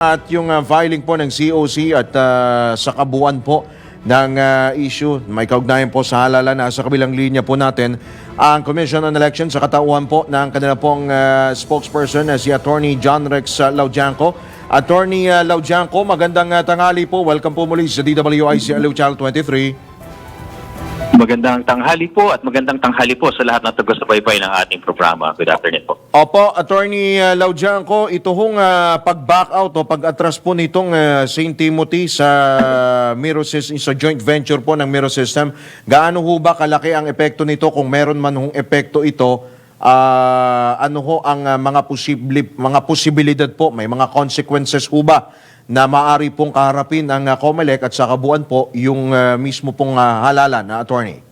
At yung ah, filing po ng COC at ah, sa kabuuan po ng ah, issue, may kaugnayan po sa halalan na sa kabilang linya po natin ang Commission on Elections sa katauhan po ng kanila pong ah, spokesperson na si Attorney John Rex ah, Laudianco. Attorney ah, Laudianco, magandang ah, tanghali po. Welcome po muli sa DWIC Aliw Channel 23. Magandang tanghali po at magandang tanghali po sa lahat ng taga-subaybay ng ating programa. Good afternoon po. Opo, Attorney uh, Laudianco, ito hong ah, pag-back out o pag-atras po nitong ah, St. Timothy sa Miro System, sa joint venture po ng Miro System, gaano ho ba kalaki ang epekto nito kung meron man hong epekto ito? ah, ano ho ang ah, mga posible mga posibilidad po, may mga consequences ho ba na maari pong kaharapin ang uh, COMELEC at sa kabuuan po yung ah, mismo pong ah, halalan na attorney?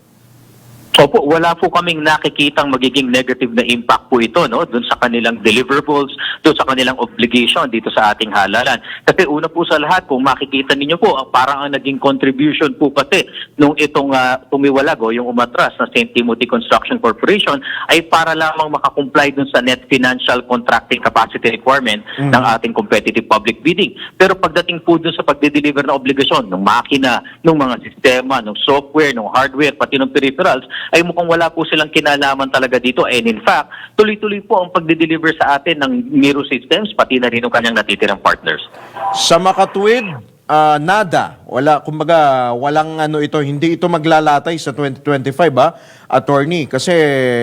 Opo, wala po kaming nakikitang magiging negative na impact po ito no doon sa kanilang deliverables, doon sa kanilang obligation dito sa ating halalan. Kasi una po sa lahat, kung makikita ninyo po, ang parang ang naging contribution po kasi nung itong uh, tumiwalag o yung umatras na St. Timothy Construction Corporation ay para lamang makakomply dun sa net financial contracting capacity requirement ng ating competitive public bidding. Pero pagdating po dun sa pagde-deliver na obligasyon ng makina, ng mga sistema, ng software, ng hardware, pati ng peripherals, ay mukhang wala po silang kinalaman talaga dito. And in fact, tuloy-tuloy po ang pagde-deliver sa atin ng Miro Systems, pati na rin ng kanyang natitirang partners. Sa makatuwid, ah, nada. Wala, kumbaga, walang ano ito, hindi ito maglalatay sa 2025 ba, attorney? Kasi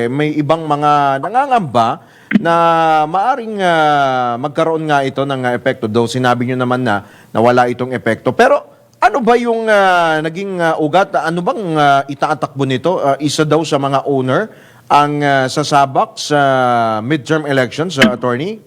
may ibang mga nangangamba na maaring ah, magkaroon nga ito ng ah, epekto. Though sinabi nyo naman na, na wala itong epekto. Pero ano ba yung ah, naging ah, ugat? Ano bang ah, itaatakbo nito? Ah, isa daw sa mga owner ang ah, sasabak sa midterm elections, ah, attorney?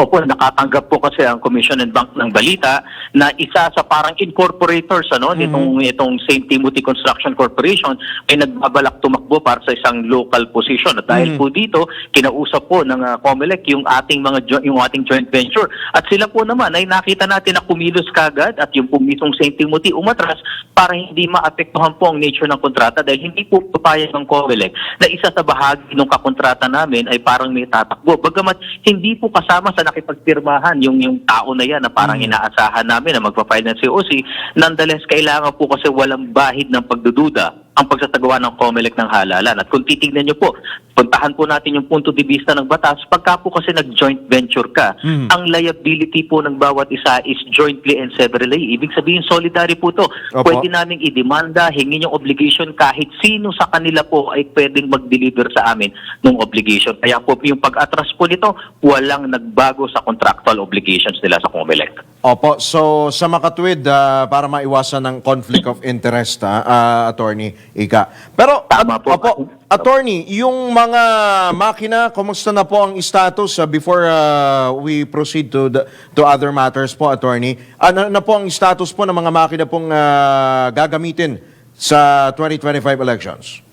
Opo, nakatanggap po kasi ang Commission and Bank ng balita na isa sa parang incorporators ano nitong itong St. Timothy Construction Corporation ay nagbabalak tumakbo para sa isang local position. At dahil po dito, kinausap po ng uh, COMELEC yung ating mga jo- yung ating joint venture. At sila po naman ay nakita natin na kumilos kagad at yung po mismong St. Timothy umatras para hindi maapektuhan po ang nature ng kontrata dahil hindi po papayag ng COMELEC na isa sa bahagi ng kakontrata namin ay parang may tatakbo. Bagamat hindi po kasama sa nakipagpirmahan yung yung tao na yan na parang inaasahan namin na magpa-file ng COC, nonetheless kailangan po kasi walang bahid ng pagdududa ang pagsasagawa ng COMELEC ng halalan. At kung titignan nyo po, puntahan po natin yung punto de vista ng batas, pagka po kasi nag-joint venture ka, Mhm. ang liability po ng bawat isa is jointly and severally. Ibig sabihin, solidary po to. Opo. Pwede naming idemanda, hingin yung obligation kahit sino sa kanila po ay pwedeng mag-deliver sa amin ng obligation. Kaya po yung pag-atras po nito, walang nagbago sa contractual obligations nila sa COMELEC. Opo, so sa makatuwid, ah, para maiwasan ng conflict of interest, ah, ah, attorney Ika. Pero, Tama po. opo, attorney, yung mga makina, kumusta na po ang status ah, before ah, we proceed to the, to other matters po, attorney? Ano na po ang status po ng mga makina pong ah, gagamitin sa 2025 elections?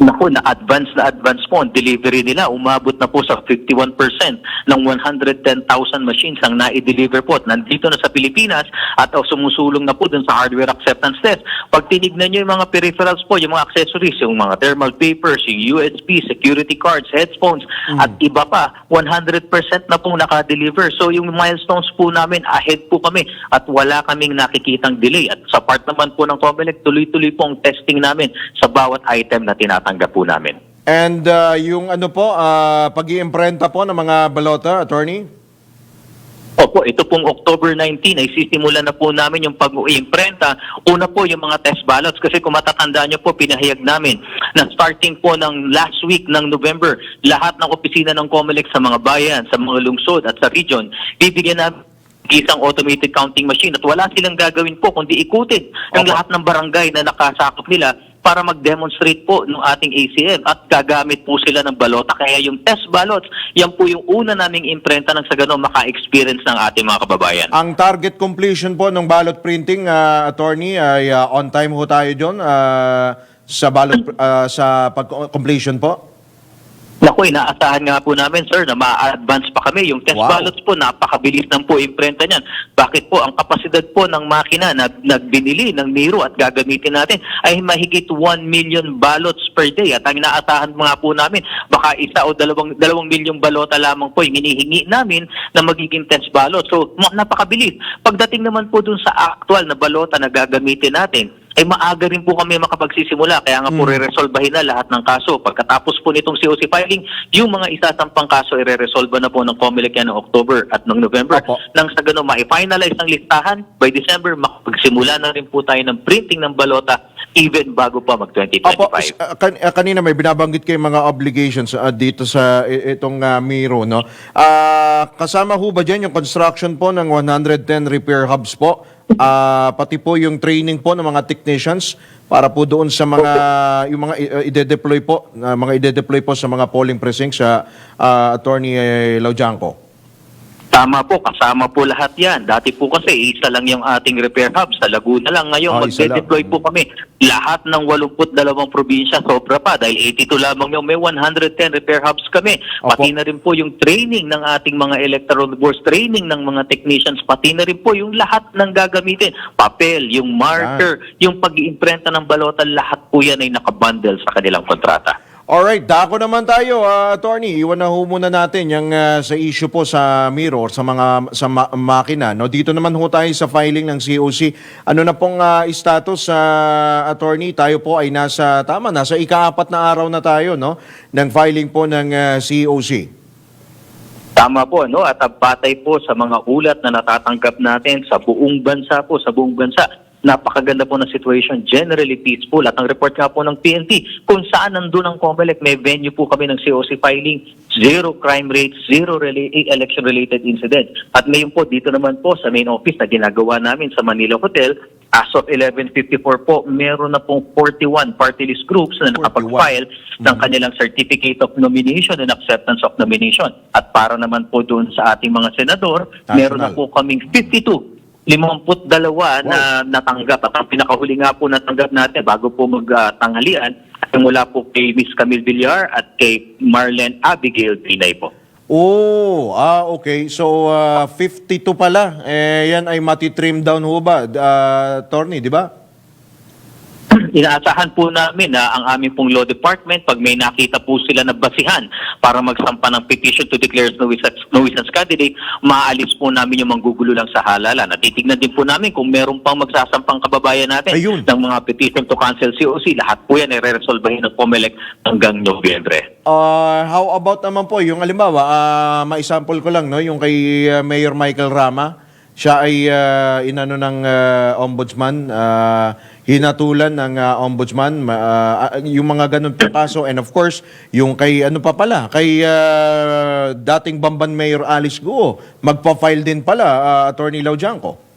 Naku, na-advance na advance po ang delivery nila. Umabot na po sa 51% ng 110,000 machines ang na-deliver po at nandito na sa Pilipinas at oh, sumusulong na po dun sa hardware acceptance test. Pag tinignan nyo yung mga peripherals po, yung mga accessories, yung mga thermal papers, yung USB, security cards, headphones, at iba pa, 100% na pong naka-deliver. So yung milestones po namin, ahead po kami at wala kaming nakikitang delay. At sa part naman po ng COMELEC, tuloy-tuloy po ang testing namin sa bawat item na tinatanggap po namin. And ah, yung ano po, uh, pag-iimprenta po ng mga balota, attorney? Opo, ito pong October 19 ay sisimulan na po namin yung pag-iimprenta. Una po yung mga test ballots kasi kung matatandaan nyo po, pinahayag namin na starting po ng last week ng November, lahat ng opisina ng COMELEC sa mga bayan, sa mga lungsod at sa region, bibigyan namin isang automated counting machine at wala silang gagawin po kundi ikutin ang Opo. lahat ng barangay na nakasakop nila para mag-demonstrate po ng ating ACM at gagamit po sila ng balota. Kaya yung test ballots, yan po yung una naming imprenta ng sa ganun maka-experience ng ating mga kababayan. Ang target completion po ng ballot printing, ah, attorney, ay ah, on time ho tayo doon ah, sa ballot ah, sa pag-completion po? Naku, inaasahan nga po namin, sir, na ma-advance pa kami. Yung test Wow. ballots po, napakabilis ng po imprenta niyan. Bakit po? Ang kapasidad po ng makina na nagbinili ng Miro at gagamitin natin ay mahigit 1 million ballots per day. At ang inaasahan nga po namin, baka isa o dalawang, dalawang milyong balota lamang po yung hinihingi namin na magiging test ballot. So, napakabilis. Pagdating naman po dun sa actual na balota na gagamitin natin, ay maaga rin po kami makapagsisimula. Kaya nga po re-resolbahin na lahat ng kaso. Pagkatapos po nitong COC filing, yung mga isasampang kaso i-resolve na po ng COMELEC yan ng October at ng November. Opo. Nang sa ganun, ma-finalize ang listahan, by December, makapagsimula na rin po tayo ng printing ng balota even bago pa mag-2025. Opo, uh, kan- uh, kanina may binabanggit kayo mga obligations uh, dito sa itong uh, Miro, no? Ah, kasama ho ba dyan yung construction po ng 110 repair hubs po? Ah, pati po yung training po ng mga technicians para po doon sa mga yung mga uh, ide-deploy po, na mga ide-deploy po sa mga polling precincts sa uh, Attorney eh, Laujanco. Tama po, kasama po lahat yan. Dati po kasi isa lang yung ating repair hub sa Laguna lang. Ngayon, lang. magde-deploy po kami lahat ng 82 probinsya. Sobra pa dahil 82 lamang yung may 110 repair hubs kami. Pati Opo. na rin po yung training ng ating mga electoral boards, training ng mga technicians, pati na rin po yung lahat ng gagamitin. Papel, yung marker, yung pag-iimprenta ng balota, lahat po yan ay nakabundle sa kanilang kontrata. Alright, dako naman tayo, ah, attorney. Iwan na ho muna natin yung ah, sa issue po sa mirror, sa mga sa ma- makina. No? Dito naman ho tayo sa filing ng COC. Ano na pong ah, status sa attorney? Tayo po ay nasa, tama, nasa ikaapat na araw na tayo no? ng filing po ng ah, COC. Tama po, no? At batay po sa mga ulat na natatanggap natin sa buong bansa po, sa buong bansa, napakaganda po ng situation, generally peaceful. At ang report nga po ng PNP, kung saan nandun ang COMELEC, may venue po kami ng COC filing, zero crime rate, zero rela- election-related incident. At ngayon po, dito naman po sa main office na ginagawa namin sa Manila Hotel, as of 11.54 po, meron na pong 41 party list groups 41. na nakapag-file ng kanilang certificate of nomination and acceptance of nomination. At para naman po doon sa ating mga senador, National. meron na po kaming 52 52 na natanggap. At ang pinakahuli nga po natanggap natin bago po magtanghalian ay mula po kay Miss Camille Villar at kay Marlene Abigail Pinay po. Oh, ah, okay. So, ah, 52 pala. Eh, yan ay matitrim down ho ba, ah, attorney, di ba? Inaasahan po namin na ang aming pong law department, pag may nakita po sila na basihan para magsampa ng petition to declare nuisance, nuisance candidate, maaalis po namin yung manggugulo lang sa halalan. At titignan din po namin kung meron pang magsasampang kababayan natin Ayun. ng mga petition to cancel COC. Lahat po yan ay re-resolvehin ng COMELEC hanggang Nobyembre. Uh, how about naman po yung halimbawa, ah, ma-example ko lang no, yung kay ah, Mayor Michael Rama, siya ay ah, inano ng ah, ombudsman, ah, hinatulan ng ah, ombudsman, ma- ah, yung mga ganun po kaso and of course, yung kay ano pa pala, kay ah, dating Bamban Mayor Alice Guo, magpa-file din pala ah, Attorney Laujanco.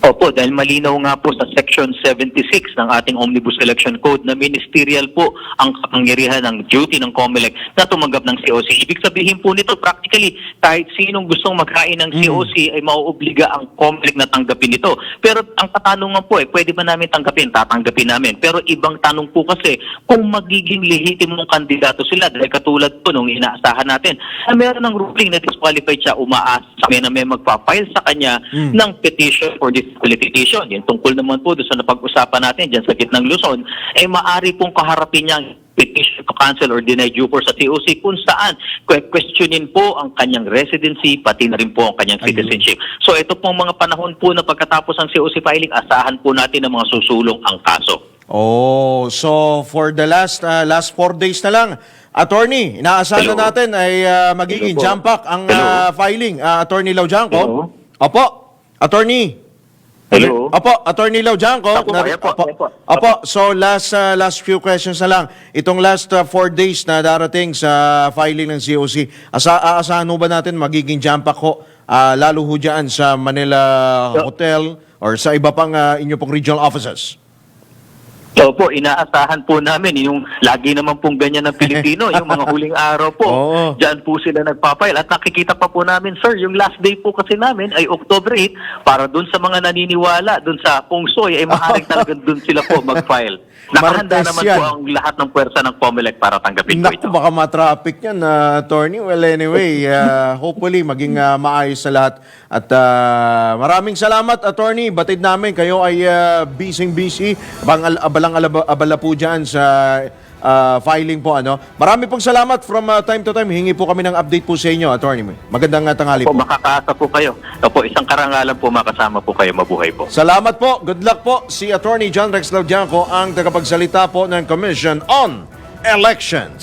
Opo, dahil malinaw nga po sa Section 76 ng ating Omnibus Election Code na ministerial po ang kapangyarihan ng duty ng COMELEC na tumanggap ng COC. Ibig sabihin po nito, practically, kahit sinong gustong magkain ng COC ay mauobliga ang COMELEC na tanggapin ito. Pero ang katanungan po eh, pwede ba namin tanggapin? Tatanggapin namin. Pero ibang tanong po kasi, kung magiging lehitimong kandidato sila, dahil katulad po nung inaasahan natin, na meron ng ruling na disqualified siya, umaasa kami na may magpa-file sa kanya ng petition for disqualification. Yung tungkol naman po doon sa napag-usapan natin dyan sa gitnang Luzon, ay maari pong kaharapin niya ang petition to cancel or deny due course sa TOC kung saan que- questionin po ang kanyang residency pati na rin po ang kanyang citizenship. So ito pong mga panahon po na pagkatapos ng COC filing, asahan po natin ng mga susulong ang kaso. Oh, so for the last ah, last four days na lang, attorney, inaasahan Hello. na natin ay ah, magiging Hello jump pack ang Hello. ah, filing. Ah, attorney Laujanco. Hello. Opo, attorney. Hello. Opo, attorney Laujanco. Opo, Nari- ayan po, opo, ayan po. opo, so last ah, last few questions na lang. Itong last ah, four days na darating sa filing ng COC, asa aasahan ba natin magiging jump pack ho? ah, lalo ho dyan sa Manila Hotel or sa iba pang ah, inyo pong regional offices? Opo, inaasahan po namin yung lagi naman pong ganyan ng Pilipino, yung mga huling araw po. Oo. Diyan po sila nagpapail. At nakikita pa po namin, sir, yung last day po kasi namin ay October 8 para dun sa mga naniniwala, dun sa Pungsoy, ay maaaring talagang dun sila po mag-file. Nakahanda Martes naman yan. po ang lahat ng puwersa ng COMELEC para tanggapin po Naku, ito. baka ma-traffic yan, ah, attorney. Well, anyway, ah, hopefully maging ah, maayos sa lahat. At ah, maraming salamat, attorney. Batid namin, kayo ay uh, busy-busy. Abang, abalang alaba, abala po dyan sa ah, filing po. Ano. Marami pong salamat from ah, time to time. Hingi po kami ng update po sa inyo, attorney. Magandang ah, tanghali Po, po. makakaasa po kayo. Opo, isang karangalan po makasama po kayo. Mabuhay po. Salamat po. Good luck po. Si Attorney John Rex Laudianco ang tagapagsalita po ng Commission on Elections.